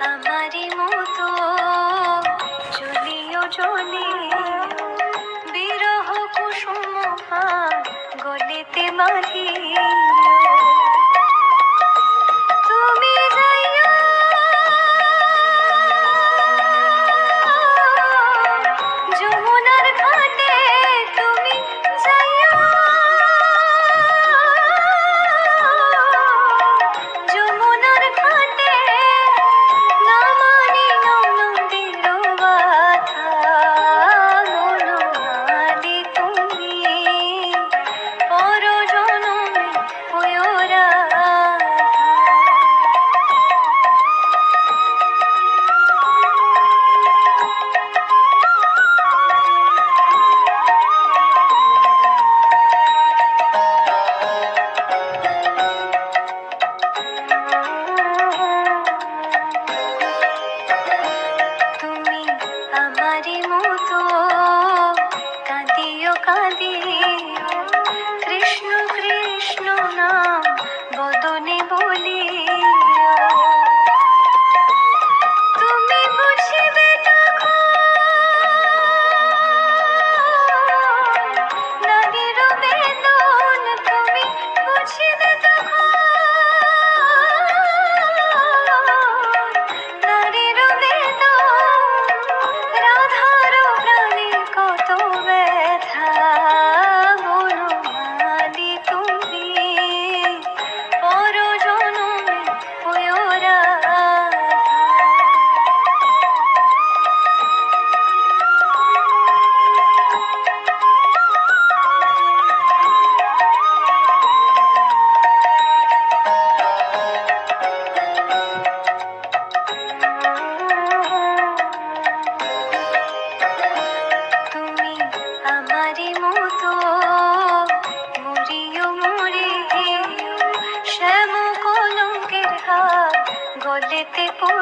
আমারই মতো চলিও চলিও বিরহ কুসুম গলিতে বাঁধিও বলে